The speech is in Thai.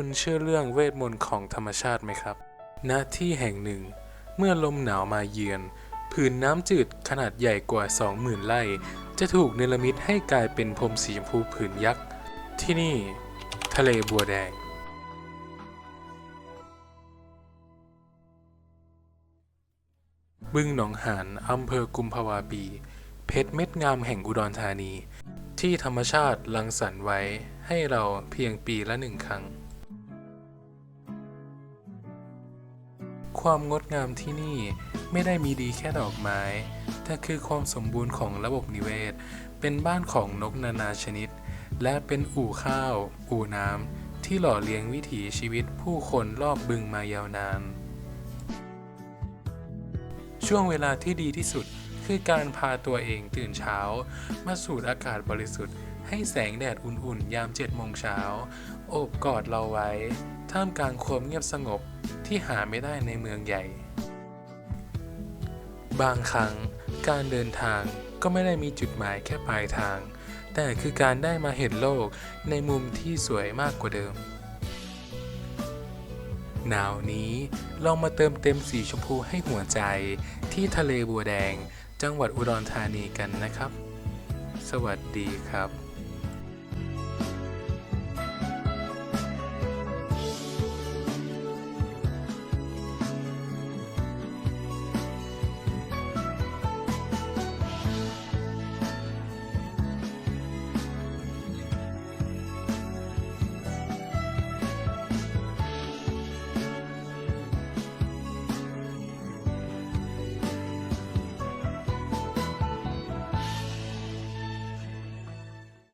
คุณเชื่อเรื่องเวทมนต์ของธรรมชาติไหมครับ ณ ที่แห่งหนึ่ง เมื่อลมหนาวมาเยือน ผืนน้ำจืดขนาดใหญ่กว่า 20,000ไร่ จะถูกเนรมิตให้กลายเป็นพรมสีชมพูผืนยักษ์ ที่นี่ ทะเลบัวแดงบึงหนองหานอำเภอกุมภาวาปี เพชรเม็ดงามแห่งอุดรธานี ที่ธรรมชาติรังสรรค์ไว้ให้เราเพียงปีละหนึ่งครั้ง ความงดงามที่นี่ไม่ได้มีดีแค่ดอกไม้ แต่คือความสมบูรณ์ของระบบนิเวศ เป็นบ้านของนกนานาชนิด และเป็นอู่ข้าว อู่น้ำ ที่หล่อเลี้ยงวิถีชีวิตผู้คนรอบบึงมายาวนาน ช่วงเวลาที่ดีที่สุดคือการพาตัวเองตื่นเช้า มาสูดอากาศบริสุทธิ์ ให้แสงแดดอุ่นๆ ยามเจ็ดโมงเช้า โอบกอดเราไว้ ท่ามกลางความเงียบสงบที่หาไม่ได้ในเมืองใหญ่ บางครั้งการเดินทางก็ไม่ได้มีจุดหมายแค่ปลายทาง แต่คือการได้มาเห็นโลกในมุมที่สวยมากกว่าเดิม หนาวนี้ลองมาเติมเต็มสีชมพูให้หัวใจ ที่ทะเลบัวแดง จังหวัดอุดรธานีกันนะครับ สวัสดีครับ